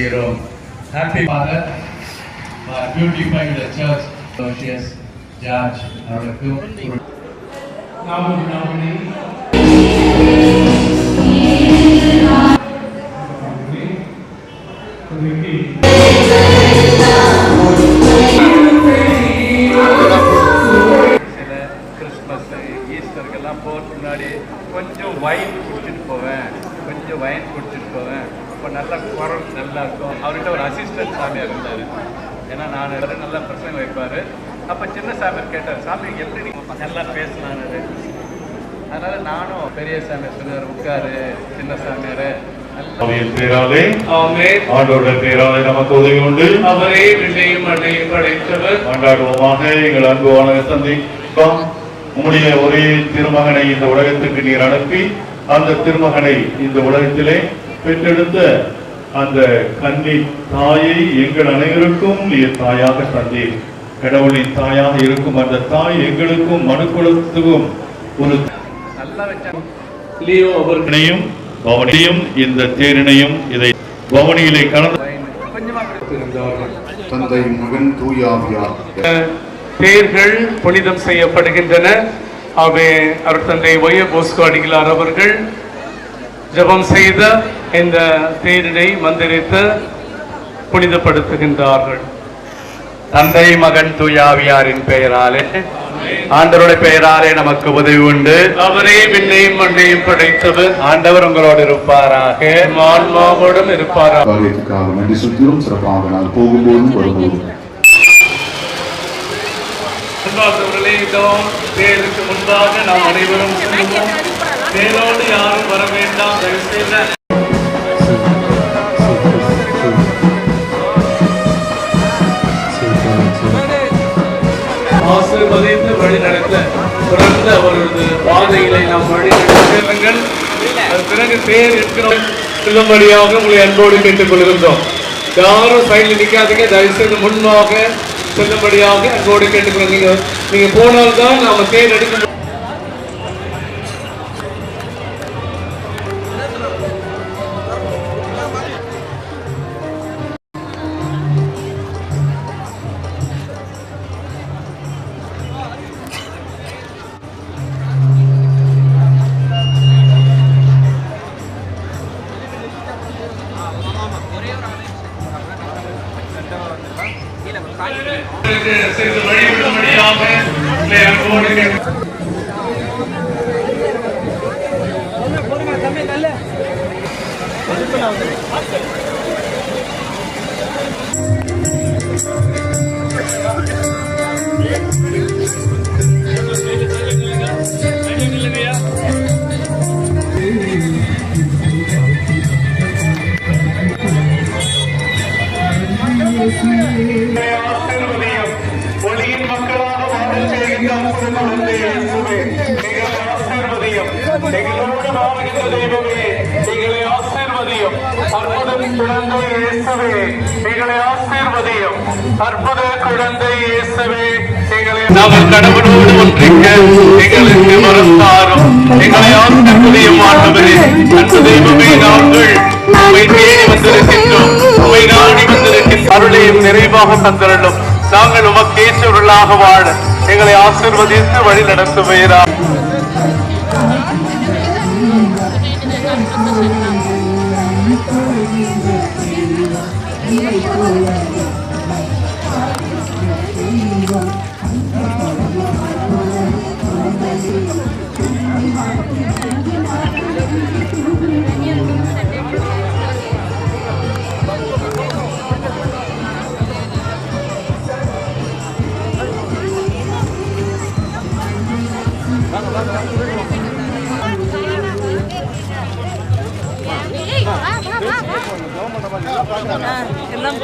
செய்கிறோம். Happy father beautifying the church சோஷியஸ் George அவர்களுக்கு நாமும் நாமனே சில கிறிஸ்மஸ் ஈஸ்டருக்கெல்லாம் போகிறதுக்கு முன்னாடி கொஞ்சம் வைன் குடிச்சிட்டு போவேன். கொஞ்சம் வைன் குடிச்சிட்டு போவேன். இப்போ நல்லா குரல் நல்லா இருக்கும். அவர்கிட்ட ஒரு அசிஸ்டன்ட் சாமியார் இருந்தார். ஏன்னா நான் நல்லா பிரச்சனை வைப்பார். அப்போ சின்ன சாமியார் கேட்டார் சாமி எப்படி நீங்கள் நல்லா பேசலான்னு அதனால நானும் பெரிய சாமியார் சொன்னார் உட்காரு சின்ன சாமியார். பேராலே ஆண்டோருடைய பேராலே நமக்கு உதவி உண்டு. அவரே விண்ணையும் மண்ணையும் படைத்தவர். கொண்டாடுவோமாக எங்கள் அன்புவான சந்திப்பா உம்முடைய ஒரே திருமகனை இந்த உலகத்துக்கு நீர் அனுப்பி அந்த திருமகனை இந்த உலகத்திலே பெற்றெடுத்த அந்த கன்னி தாயை எங்கள் அனைவருக்கும் நீர் தாயாக தந்தீர் கடவுளின் தாயாக இருக்கும் அந்த தாய் எங்களுக்கும் மனுக்குலத்துக்கும் ஒரு லியோ பவனியும் இந்த தேரினையும் இதை பவனியிலே கலந்து தந்தை மகன் தூயாவியார் தேர்கள் புனிதம் செய்யப்படுகின்றன. அவை அவர் தந்தை ஒய போஸ்கோ அடிகளார் அவர்கள் ஜெபம் செய்த இந்த தேரினை மந்திரித்து புனிதப்படுத்துகின்றார்கள் தந்தை மகன் தூயாவியாரின் பெயராலே ஆண்டவருடைய பெயராலே நமக்கு உதவி உண்டு அவரே விண்ணையும் மண்ணையும் படைத்தவர் ஆண்டவர் உங்களோடு இருப்பாராக ஆன்மாவோடும் இருப்பாரா காரியத்துக்காக நன்றி சொல்கிறோம் சிறப்பாக நான் போகும்போதும் வரும்போதும் அன்பார்ந்தவர்களே இதோ தேருக்கு முன்பாக நாம் அனைவரும் தேரோடு யாரும் வர வேண்டாம் ஆசீர்வதித்து வழி நடத்த தொடர்ந்து அவரது பாதையிலே நாம் வழி நடத்துங்கள் அது பிறகு தேர் இருக்கிறோம் செல்லும்படியாக உங்களை அன்போடு கேட்டுக் கொள்கின்றோம். யாரும் சைடில் நிற்காதீங்க தயவுசெய்து முன்பாக செல்லும்படியாக அன்போடு கேட்டுக்கொள்ளுங்க நீங்க நீங்க போனால்தான் நாம தேர் எடுக்க சிறிது வழிவிடும்படியாக உங்களை அன்போடு ஒளியின் மக்களாக வாழச் செய்கின்ற எங்களோடு வாழ்கின்ற தெய்வமே எங்களை ஆசீர்வதியும் அற்புத குழந்தை இயேசுவே எங்களை ஆசீர்வதியும் அற்புத குழந்தை இயேசுவே எங்களை நாங்கள் கடவுளோடு ஒன்றிக்க எங்களுக்கு மறுத்தாரும் எங்களை ஆசீர்வதியும் ஆண்டவரே. அன்பு தெய்வமே நாங்கள் அருளையும் நிறைவாக தந்திரலும் நாங்கள் உமக்கேற்றவர்களாக வாழ எங்களை ஆசிர்வதித்து வழி நடத்துவீரா எல்லாம்